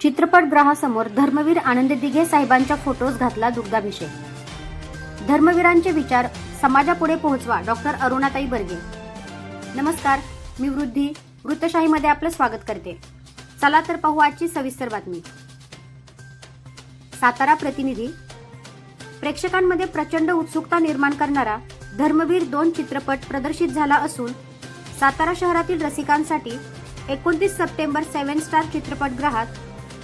चित्रपटगृहासमोर धर्मवीर आनंद दिघे साहेबांच्या फोटोज घातला दुग्धाभिषेक. धर्मवीरांचे विचार समाजापुढे पोहोचवा डॉक्टर अरुणाताई बर्गे. नमस्कार मी वृद्धी वृत्तशाहीमध्ये आपलं स्वागत करते. चला तर पाहू आजची सविस्तर बातमी. सातारा प्रतिनिधी. प्रेक्षकांमध्ये प्रचंड उत्सुकता निर्माण करणारा धर्मवीर दोन चित्रपट प्रदर्शित झाला असून सातारा शहरातील रसिकांसाठी एकोणतीस सप्टेंबर सेव्हन स्टार चित्रपटगृहात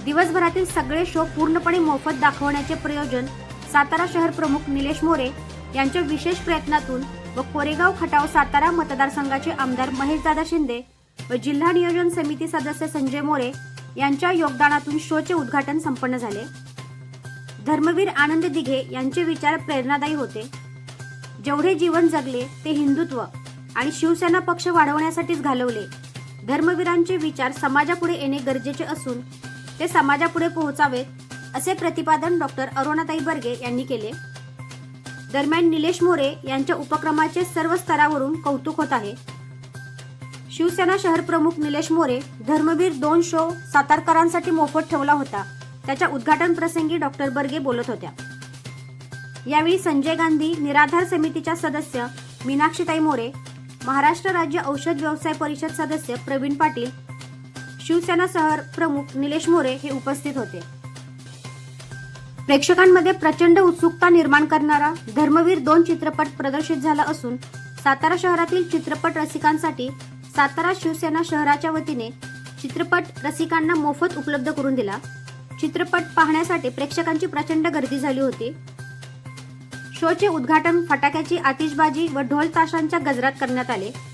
दिवसभरातील सगळे शो पूर्णपणे मोफत दाखवण्याचे प्रयोजन सातारा शहर प्रमुख निलेश मोरे यांच्या विशेष प्रयत्नातून व कोरेगाव खटाव सातारा मतदारसंघाचे आमदार महेशदादा शिंदे व जिल्हा नियोजन समिती सदस्य संजय मोरे यांच्या योगदानातून शोचे उद्घाटन संपन्न झाले. धर्मवीर आनंद दिघे यांचे विचार प्रेरणादायी होते. जेवढे जीवन जगले ते हिंदुत्व आणि शिवसेना पक्ष वाढवण्यासाठीच घालवले. धर्मवीरांचे विचार समाजापुढे येणे गरजेचे असून ते समाजापुढे पोहोचावेत असे प्रतिपादन डॉक्टर अरुणाताई बर्गे यांनी केले. दरम्यान निलेश मोरे यांच्या उपक्रमाचे सर्व स्तरावरून कौतुक होत आहे. शिवसेना शहर प्रमुख निलेश मोरे धर्मवीर दोन शो सातारकरांसाठी मोफत ठेवला होता. त्याच्या उद्घाटन प्रसंगी डॉक्टर बर्गे बोलत होत्या. यावेळी संजय गांधी निराधार समितीच्या सदस्य मीनाक्षीताई मोरे महाराष्ट्र राज्य औषध व्यवसाय परिषद सदस्य प्रवीण पाटील शिवसेना शहर प्रमुख निलेश मोरे हे उपस्थित होते. प्रेक्षकांमध्ये प्रचंड उत्सुकता निर्माण करणारा धर्मवीर दोन चित्रपट प्रदर्शित झाला असून सातारा शहरातील चित्रपट रसिकांसाठी सातारा शिवसेना शहराच्या वतीने चित्रपट रसिकांना मोफत उपलब्ध करून दिला. चित्रपट पाहण्यासाठी प्रेक्षकांची प्रचंड गर्दी झाली होती. शोचे उद्घाटन फटाक्याची आतिषबाजी व ढोल ताशांच्या गजरात करण्यात आले.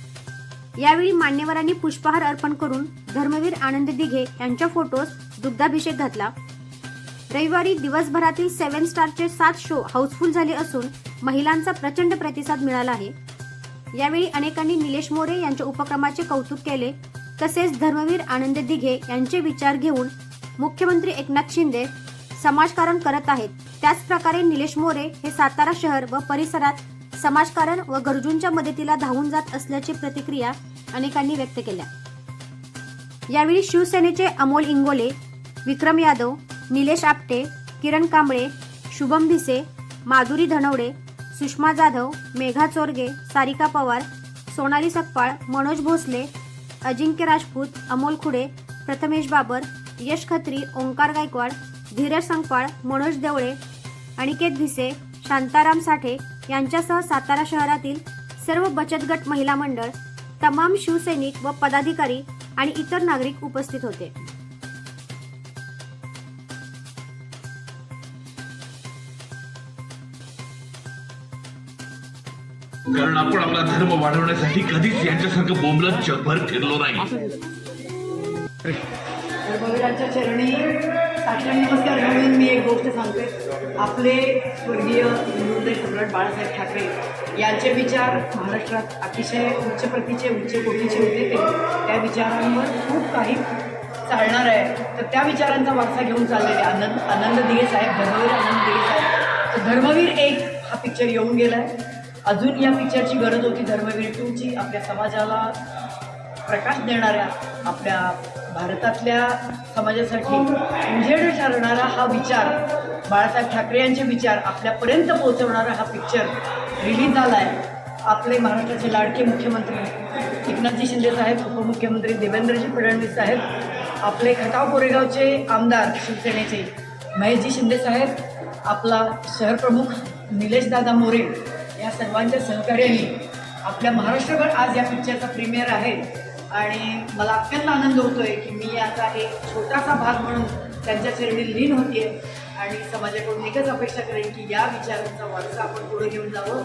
यावेळी मान्यवरांनी पुष्पहार अर्पण करून धर्मवीर आनंद दिघे यांच्या फोटोस दुग्धाभिषेक घातला. रविवारी दिवसभरातील सेव्हन स्टारचे सात शो हाऊसफुल झाले असून महिलांचा प्रचंड प्रतिसाद मिळाला आहे. यावेळी अनेकांनी निलेश मोरे यांच्या उपक्रमाचे कौतुक केले. तसेच धर्मवीर आनंद दिघे यांचे विचार घेऊन मुख्यमंत्री एकनाथ शिंदे समाजकारण करत आहेत. त्याचप्रकारे निलेश मोरे हे सातारा शहर व परिसरात समाजकारण व गरजूंच्या मदतीला धावून जात असल्याची प्रतिक्रिया अनेकांनी व्यक्त केल्या. यावेळी शिवसेनेचे अमोल इंगोले विक्रम यादव निलेश आपटे किरण कांबळे शुभम भिसे माधुरी धनवडे सुषमा जाधव मेघा चोरगे सारिका पवार सोनाली सकपाळ मनोज भोसले अजिंक्य राजपूत अमोल खुडे प्रथमेश बाबर यश खत्री ओंकार गायकवाड धीरज संगपाळ मनोज देवळे अनिकेत भिसे शांताराम साठे यांच्यासह सातारा शहरातील सर्व बचत गट महिला मंडळ तमाम शिवसैनिक व पदाधिकारी आणि इतर नागरिक उपस्थित होते. कारण आपण आपला धर्म वाढवण्यासाठी कधीच यांच्यासारखं बोंबलत जगभर फिरलो नाही. भगवानच्या चरणी साष्टांग नमस्कार. घालून मी एक गोष्ट सांगते. आपले स्वर्गीय हिंदुदय सम्राट बाळासाहेब ठाकरे यांचे विचार महाराष्ट्रात अतिशय उच्च प्रतीचे उच्च कोटीचे होते ते. त्या विचारांवर खूप काही चालणार आहे. तर त्या विचारांचा वारसा घेऊन चाललेले आनंद आनंद दिघे साहेब धर्मवीर आनंद दिघे साहेब. तर धर्मवीर एक हा पिक्चर येऊन गेला आहे अजून या पिक्चरची गरज होती धर्मवीर टूची आपल्या समाजाला प्रकाश देणाऱ्या आपल्या भारतातल्या समाजासाठी उजेड ठरणारा हा विचार बाळासाहेब ठाकरे यांचे विचार आपल्यापर्यंत पोहोचवणारा हा पिक्चर रिलीज झाला आहे आपले महाराष्ट्राचे लाडके मुख्यमंत्री एकनाथजी शिंदे साहेब उपमुख्यमंत्री देवेंद्रजी फडणवीस साहेब आपले खटाव कोरेगावचे आमदार शिवसेनेचे महेशजी शिंदे साहेब आपला शहरप्रमुख निलेशदादा मोरे या सर्वांच्या सहकार्याने आपल्या महाराष्ट्रभर आज या पिक्चरचा प्रीमियर आहे. आणि मला अत्यंत आनंद होतोय की मी याचा एक छोटासा भाग म्हणून त्यांच्या चरणी लीन होते आणि समाजाकडून एकच अपेक्षा करेन की या विचारांचा वारसा आपण पुढे घेऊन जावं.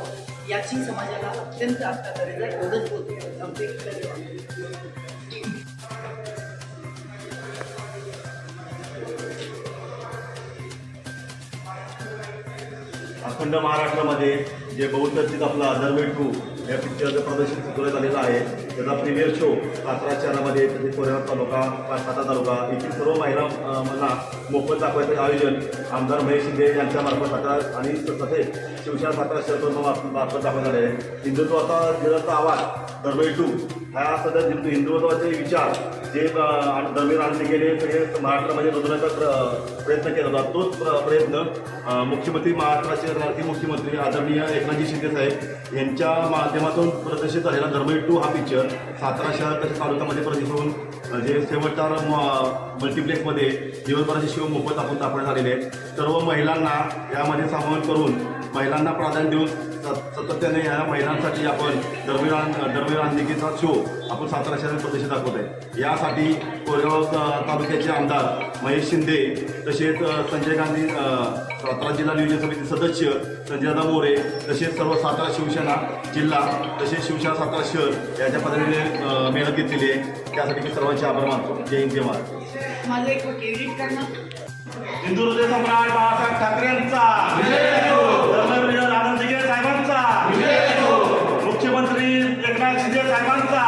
याची समाजाला अत्यंत आता गरज आहे. मदत होते आमचे अखंड महाराष्ट्रामध्ये जे बहुचर्चित आपला अदर टू या पिक्चरचं प्रदर्शन करण्यात झालेलं आहे. त्याचा प्रीमियर शो सातारा शहरामध्ये तसेच कोरेगाव तालुका सातारा तालुका येथील सर्व महिला मला मोफत दाखवायचं आयोजन आमदार महेश शिंदे यांच्या मार्फत सातारा आणि तसेच शिवसेना सातारा शहर मार्फत दाखवण्यात आले. आहे हिंदुत्वाचा दिलाचा आवाज दरवेळी टू. हा सध्या हिंदू हिंदुत्वाचे विचार जे दरम्यान आणले गेले हे महाराष्ट्रामध्ये रुजवण्याचा प्र- प्रयत्न केला होता. तोच प्र- प्रयत्न मुख्यमंत्री महाराष्ट्राचे राज्य मुख्यमंत्री आदरणीय एकनाथजी शिंदे साहेब यांच्या माध्यमातून प्रदर्शित झालेला धर्मई टू हा पिक्चर सातारा शहर तसेच तालुक्यामध्ये प्रदेश होऊन जे शेवटच्या मल्टिप्लेक्समध्ये दिवसभराचे शिव मोफत आपण दाखवण्यात आलेले आहेत. सर्व महिलांना यामध्ये सामावून करून महिलांना प्राधान्य देऊन सातत्याने या महिलांसाठी आपण दरम्यान दरम्यान शो आपण सातारा शहरात प्रदर्शित दाखवत आहे. यासाठी कोरेगाव तालुक्याचे आमदार महेश शिंदे तसेच संजय गांधी सातारा जिल्हा नियोजन समिती सदस्य संजयदा मोरे तसेच सर्व सातारा शिवसेना जिल्हा तसेच शिवसेना सातारा शहर याच्या अ, मेहनत घेतलेली आहे. त्यासाठी मी सर्वांचे आभार मानतो. जय हिंद जय महाराज माझं एक हिंदू हृदय सम्राट बाळासाहेब ठाकरेंचा. साहेबांचा. मुख्यमंत्री एकनाथ शिंदे साहेबांचा.